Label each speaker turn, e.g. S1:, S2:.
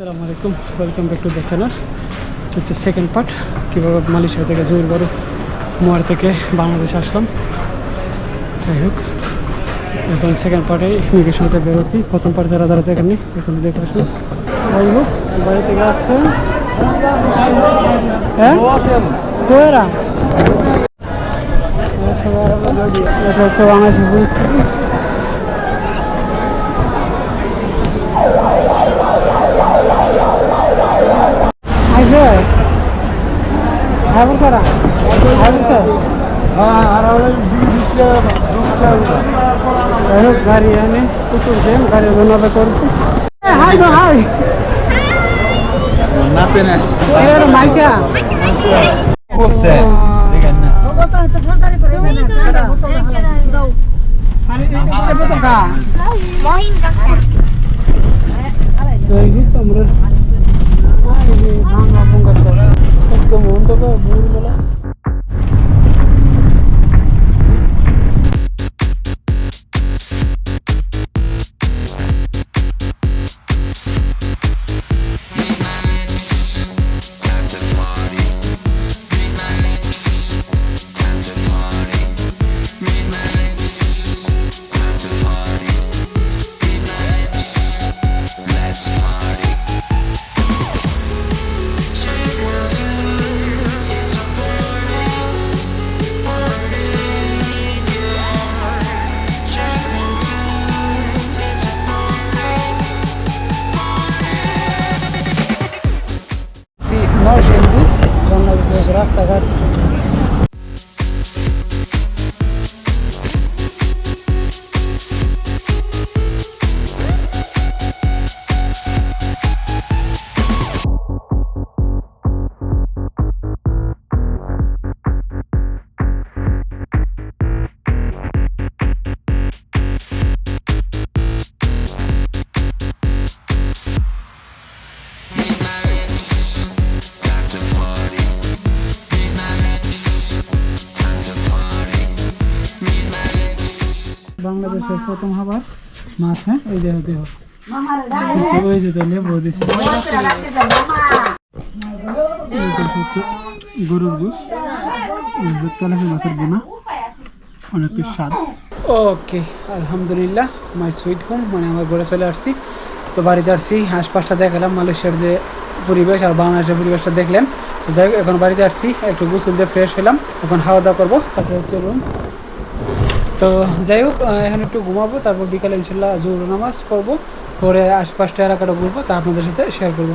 S1: আসসালামু আলাইকুম। Welcome back to the channel এটা হচ্ছে সেকেন্ড পার্ট কীভাবে মালয়েশিয়া থেকে জোর বড় মোয়ার থেকে বাংলাদেশ আসলাম? যাই হোক, এখন সেকেন্ড পার্টে ইমিগ্রেশন হতে বেরোচ্ছি প্রথম পার্ট যারা যারা দেখেননি, এখন দেখে আসুন। যাই হোক, বাড়ি থেকে আসছেন। হ্যাঁ? এটা হচ্ছে বাংলাদেশের পরিস্থিতি আইসে হাবুর করা হাবুর করা যাই হোক গাড়ি এনে প্রচুর জ্যাম গাড়ি ধন্যবাদ করছি। Hi hi. Maisha.
S2: Kutse. Ligan na.
S1: রাস্তাঘাট বাংলাদেশের প্রথম খাবার মাছ হ্যাঁ? এই দেহ দেহ ওই যে লেবু দিছে। গরুর গোস তেলাপি মাছের বোনা। অনেকটা স্বাদ। ওকে আলহামদুলিল্লাহ মাই সুইট হোম মানে আমার ঘরে চলে আসছি। তো বাড়িতে আসছি আশপাশটা দেখালাম মালয়েশিয়ার যে পরিবেশ আর বাংলাদেশের পরিবেশটা দেখলাম তো যাই হোক এখন বাড়িতে আসছি একটু গোসল দিয়ে ফ্রেশ হলাম। এখন খাওয়া দাওয়া করব তারপরে হচ্ছে রুম তো যাই হোক এখন একটু ঘুমাবো, তারপর বিকালে ইনশাল্লাহ জোর নামাজ পড়ব, পরে আশপাশটা এলাকাটা ঘুরবো, তা আপনাদের সাথে শেয়ার করব।